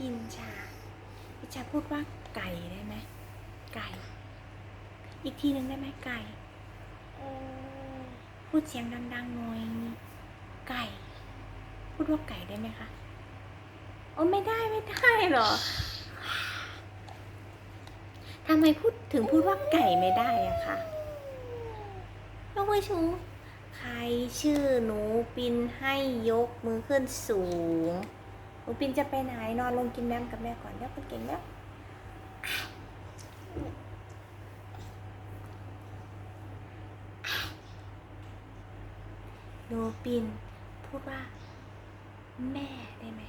ปินชาพิชาพูดว่าไก่ได้ไหมไก่ อีกทีหนึ่งได้ไหมไก่ พูดเสียงดังๆหน่อยไก่ พูดว่าไก่ได้ไหมคะโอ้ไม่ได้ไม่ได้เหรอทำไมพูดถึงพูดว่าไก่ไม่ได้อะคะยกมือชูใครชื่อหนูปินให้ยกมือขึ้นสูง หนูปินจะไปไหนนอนลงกินแมมกับแม่ก่อนแล้วคนเก่งแล้วหนูปินพูดว่า แม่ได้ไหม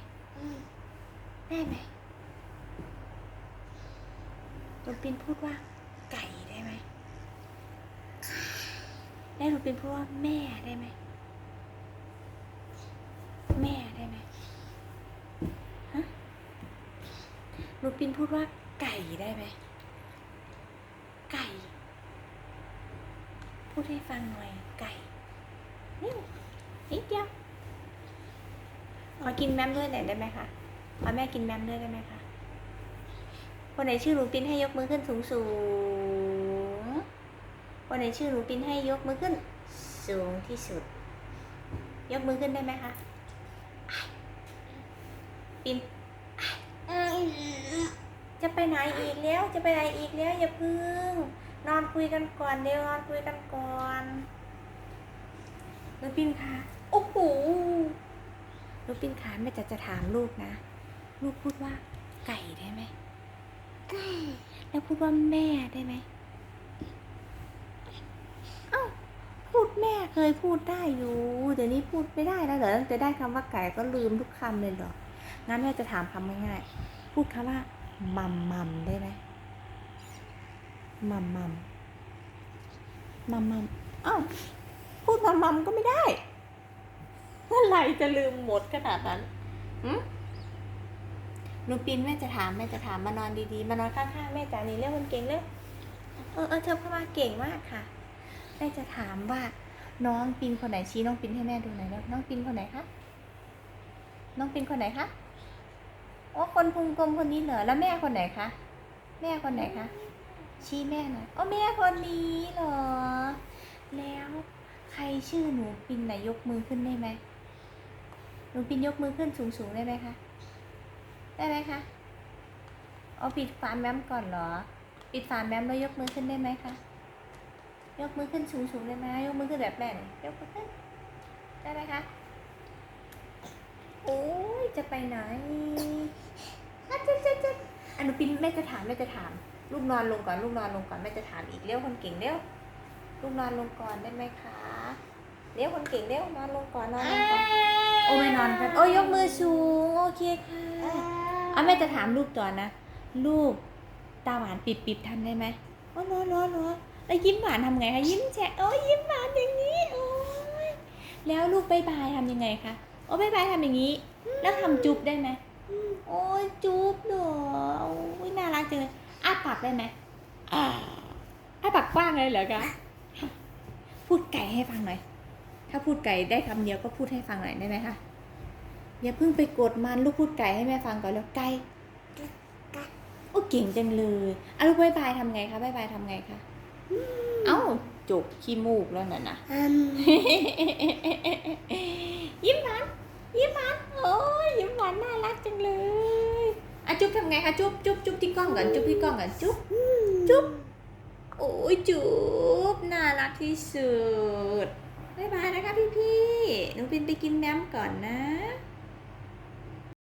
ได้ไหมหนูปินพูดว่า ไก่ได้ไหมแล้วหนูปินพูดว่าแม่ได้ไหมแม่ได้ไหมฮะหนู ปินพูดว่าไก่ได้ไหม ไก่ พูดให้ฟังหน่อย ไก่นี่นิดเดียวขอกินแมมด้วยหน่อยได้ไหมคะขอแม่กินแมมด้วยได้ไหมคะ คนไหนชื่อหนูปินให้ยกมือขึ้นสูงสูงคนไหนชื่อหนูปินให้ยกมือขึ้น สูงที่สุด ยกมือขึ้นได้ไหมคะปิน จะไปไหนอีกแล้ว จะไปไหนอีกแล้วอย่าพึ่ง นอนคุยกันก่อนเดี๋ยวนอนคุยกันก่อนหนูปินคะโอ้โหหนูปินขาแม่จะจะถามลูกนะ ลูกพูดว่าไก่ได้ไหมไก่แล้วพูดว่าแม่ได้ไหมเอ้าพูดแม่เคยพูดได้อยู่เดี๋ยวนี้พูดไม่ได้แล้วเหรอตั้งแต่ได้คำว่าไก่ก็ลืมทุกคำเลยเหรองั้นแม่จะถามคำง่ายๆพูดคำว่า มัมมัมได้ไหมมัมมัมมัมมัมอ้าวพูดมัมมัมก็ไม่ได้เมื่อไหร่จะลืมหมดขนาดนั้นหืมหนูปินแม่จะถามแม่จะถามมานอนดีๆ มานอนข้างๆแม่จ๋านี่เรียกคนเก่งเลยเออเออเธอเข้ามาเก่งมากค่ะแม่จะถามว่าน้องปินคนไหนชี้น้องปินให้แม่ดูหน่อยแล้วน้องปินคนไหนคะน้องปินคนไหนคะ โอ้คนพุงกลมคนนี้เหรอแล้วแม่คนไหนคะแม่คนไหนคะชี้แม่หน่อยโอ้แม่คนนี้เหรอ แล้วใครชื่อหนูปินไหนยกมือขึ้นได้ไหมหนูปินยกมือขึ้นสูงๆได้ไหมคะได้ไหมคะเอาปิดฝาแมมก่อนเหรอ ปิดฝาแมมแล้วยกมือขึ้นได้ไหมคะยกมือขึ้นสูงๆได้ไหมยกมือขึ้นแบบแม่เลยยกมือขึ้นได้ไหมคะ โอ้ยจะไปไหนอะจะจะจะอันหนูปินแม่จะถามแม่จะถาม ลูกนอนลงก่อนลูกนอนลงก่อนแม่จะถามอีกเร็วคนเก่งเร็วลูกนอนลงก่อนได้ไหมคะเร็วคนเก่งเร็วนอนลงก่อนนอนลงก่อนโอ้ไม่นอนกันโอ้ยยกมือสูงโอเคค่ะอะแม่จะถามลูกก่อนนะลูกตาหวานปิบปิบทำได้ไหมโอ้รอรอรอแล้วยิ้มหวานทำไงคะยิ้มแฉะโอ้ยยิ้มหวานอย่างนี้โอ้ยแล้วลูกบายบายทำยังไงคะ โอ้บายบายทำอย่างนี้ แล้วทำจุ๊บได้ไหมโอ้ยจุ๊บเหรอโอ้ยน่ารักจังเลยอ้าปากได้ไหมอ่าอ้าปากกว้างเลยเหรอคะพูดไก่ให้ฟังหน่อย ถ้าพูดไก่ได้คำเดียวก็พูดให้ฟังหน่อยได้ไหมคะอย่าเพิ่งไปกดมันลูกพูดไก่ให้แม่ฟังก่อนแล้วไก่โอ้เก่งจังเลยอะลูกบายบายทำไงคะบายบายทำไงคะ เอ้าจบขี้มูกแล้วน่ะนะยิ้มหวานยิ้มหวานโอ้ยยิ้มหวานน่ารักจังเลยอะจุ๊บทำไงคะจุ๊บจุ๊บจุ๊บที่กล้องก่อนจุ๊บที่กล้องก่อนจุ๊บจุ๊บโอ้ยจุ๊บน่ารักที่สุดบายบายนะคะพี่พี่ๆหนูบินไปกินแมมก่อนนะ